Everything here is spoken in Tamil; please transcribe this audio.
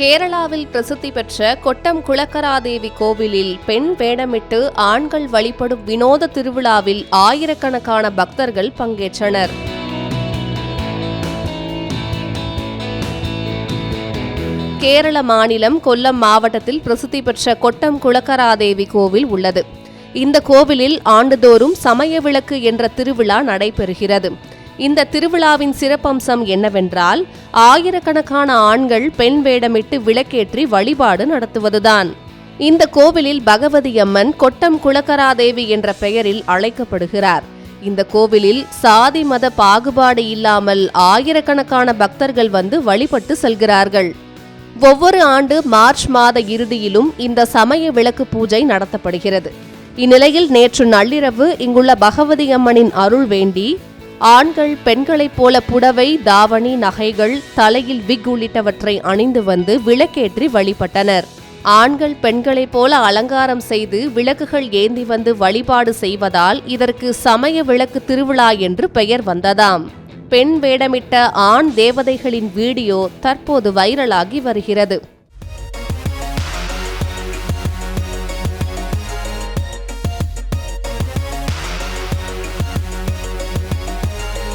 கேரளாவில் பிரசித்தி பெற்ற கொட்டம் குளக்கராதேவி கோவிலில் பெண் வேடமிட்டு ஆண்கள் வழிபடும் வினோத திருவிழாவில் ஆயிரக்கணக்கான பக்தர்கள் பங்கேற்றனர். கேரள மாநிலம் கொல்லம் மாவட்டத்தில் பிரசித்தி பெற்ற கொட்டம் குளக்கராதேவி கோவில் உள்ளது. இந்த கோவிலில் ஆண்டுதோறும் சமய விளக்கு என்ற திருவிழா நடைபெறுகிறது. இந்த திருவிழாவின் சிறப்பம்சம் என்னவென்றால் ஆயிரக்கணக்கான ஆண்கள் பெண் வேடமிட்டு விளக்கேற்றி வழிபாடு நடத்துவதுதான். இந்த கோவிலில் பகவதி அம்மன் கொட்டம் குளக்கராதேவி என்ற பெயரில் அழைக்கப்படுகிறார். இந்த கோவிலில் சாதி மத பாகுபாடு இல்லாமல் ஆயிரக்கணக்கான பக்தர்கள் வந்து வழிபட்டு செல்கிறார்கள். ஒவ்வொரு ஆண்டு மார்ச் மாத இறுதியிலும் இந்த சமய விளக்கு பூஜை நடத்தப்படுகிறது. இந்நிலையில் நேற்று நள்ளிரவு இங்குள்ள பகவதி அம்மனின் அருள் வேண்டி ஆண்கள் பெண்களைப் போல புடவை தாவணி நகைகள் தலையில் விக் உள்ளிட்டவற்றை அணிந்து வந்து விளக்கேற்றி வழிபட்டனர். ஆண்கள் பெண்களைப் போல அலங்காரம் செய்து விளக்குகள் ஏந்தி வந்து வழிபாடு செய்வதால் இதற்கு சமய விளக்கு திருவிழா என்று பெயர் வந்ததாம். பெண் வேடமிட்ட ஆண் தேவதைகளின் வீடியோ தற்போது வைரலாகி வருகிறது.